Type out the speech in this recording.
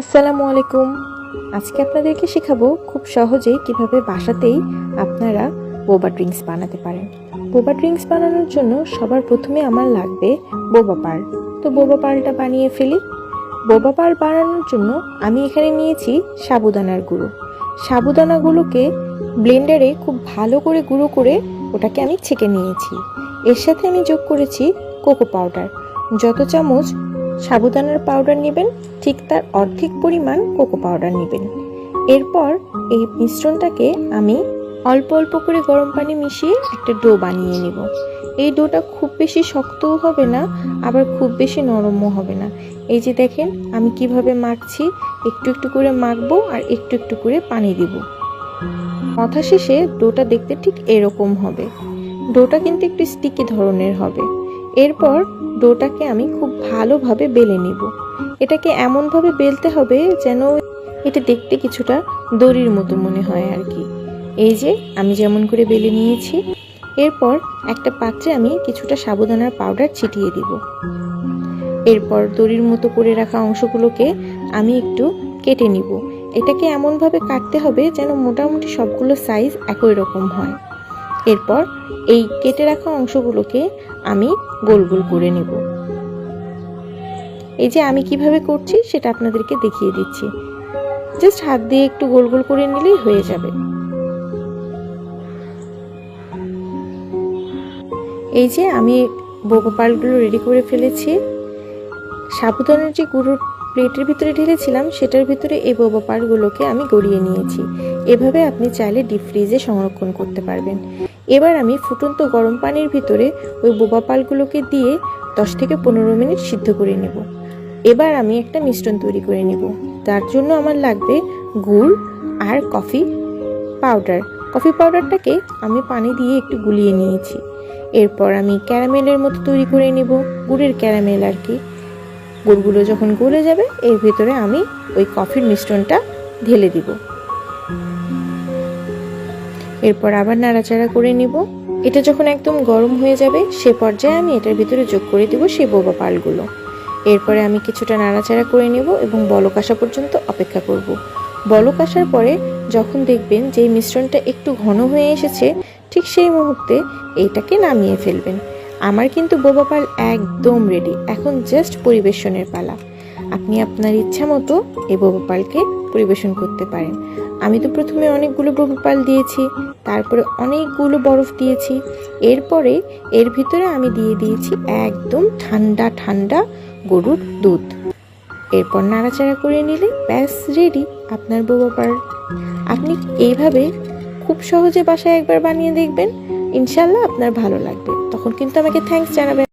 আসসালামু আলাইকুম। আজকে আপনাদেরকে শেখাবো খুব সহজেই কীভাবে বাসাতেই আপনারা বোবা ড্রিঙ্কস বানাতে পারেন। বোবা ড্রিঙ্কস বানানোর জন্য সবার প্রথমে আমার লাগবে বোবা পার তো বোবা পারটা বানিয়ে ফেলি। বোবা পার বানানোর জন্য আমি এখানে নিয়েছি সাবুদানার গুঁড়ো। সাবুদানাগুলোকে ব্লেন্ডারে খুব ভালো করে গুঁড়ো করে ওটাকে আমি ছেঁকে নিয়েছি। এর সাথে আমি যোগ করেছি কোকো পাউডার। যত চামচ সাবুদানার পাউডার নেবেন, ঠিক তার অর্ধেক পরিমাণ কোকো পাউডার নেবেন। এরপর এই মিশ্রণটাকে আমি অল্প অল্প করে গরম পানি মিশিয়ে একটা ডো বানিয়ে নেব। এই ডোটা খুব বেশি শক্তও হবে না, আবার খুব বেশি নরমও হবে না। এই যে দেখেন, আমি কীভাবে মাখছি, একটু একটু করে মাখবো আর একটু একটু করে পানি দিব। মাথা শেষে ডোটা দেখতে ঠিক এরকম হবে। ডোটা কিন্তু একটু স্টিকি ধরনের হবে। এরপর ডোটাকে আমি খুব ভালোভাবে বেলে নিব। এটাকে এমনভাবে বেলতে হবে যেন এটা দেখতে কিছুটা দড়ির মতো মনে হয় আর কি। এই যে আমি যেমন করে বেলে নিয়েছি, এরপর একটা পাত্রে আমি কিছুটা সাবুদানার পাউডার ছিটিয়ে দিব। এরপর দড়ির মতো করে রাখা অংশগুলোকে আমি একটু কেটে নিব। এটাকে এমনভাবে কাটতে হবে যেন মোটামুটি সবগুলো সাইজ একই রকম হয়। এরপর এই কেটে রাখা অংশগুলোকে আমি গোল গোল করে নেব। এই যে আমি কীভাবে করছি সেটা আপনাদেরকে দেখিয়ে দিচ্ছি। জাস্ট হাত দিয়ে একটু গোল গোল করে নিলেই হয়ে যাবে। এই যে আমি বোবা পালগুলো রেডি করে ফেলেছি। সাবুদানের যে গুঁড়োর প্লেটের ভিতরে ঢেলেছিলাম, সেটার ভিতরে এই বোবা পালগুলোকে আমি গড়িয়ে নিয়েছি। এভাবে আপনি চাইলে ডিপ ফ্রিজে সংরক্ষণ করতে পারবেন। এবার আমি ফুটন্ত গরম পানির ভিতরে ওই বোবা পালগুলোকে দিয়ে দশ থেকে পনেরো মিনিট সিদ্ধ করে নেব। এবার আমি একটা মিশ্রণ তৈরি করে নেব। তার জন্য আমার লাগবে গুড় আর কফি পাউডার। কফি পাউডারটাকে আমি পানি দিয়ে একটু গুলিয়ে নিয়েছি। এরপর আমি ক্যারামেলের মতো তৈরি করে নেব। গুড়ের ক্যারামেল আর কি। গুড়গুলো যখন গলে যাবে, এর ভিতরে আমি ওই কফির মিশ্রণটা ঢেলে দিব। এরপর আবার নাড়াচাড়া করে নিব। এটা যখন একদম গরম হয়ে যাবে, সে পর্যায়ে আমি এটার ভিতরে যোগ করে দিব সেই বোবা পালগুলো। এরপরে আমি কিছুটা নাড়াচাড়া করে নেব এবং বলক আসা পর্যন্ত অপেক্ষা করব। বলক আসার পরে যখন দেখবেন যে মিশ্রণটা একটু ঘন হয়ে এসেছে, ঠিক সেই মুহূর্তে এইটাকে নামিয়ে ফেলবেন। আমার কিন্তু বোবা পাল একদম রেডি এখন জাস্ট পরিবেশনের পালা। আপনি আপনার ইচ্ছা মতো এই বোবা পালকে পরিবেশন করতে পারেন। আমি তো প্রথমে অনেকগুলো বোবা দিয়েছি, তারপরে অনেকগুলো বরফ দিয়েছি। এরপরে এর ভিতরে আমি দিয়ে দিয়েছি একদম ঠান্ডা ঠান্ডা গরুর দুধ। এরপর নাড়াচাড়া করে নিলে ব্যাস রেডি আপনার বোবা পাল আপনি এইভাবে খুব সহজে বাসায় একবার বানিয়ে দেখবেন। ইনশাল্লাহ আপনার ভালো লাগবে। তখন কিন্তু আমাকে থ্যাঙ্কস জানাবেন।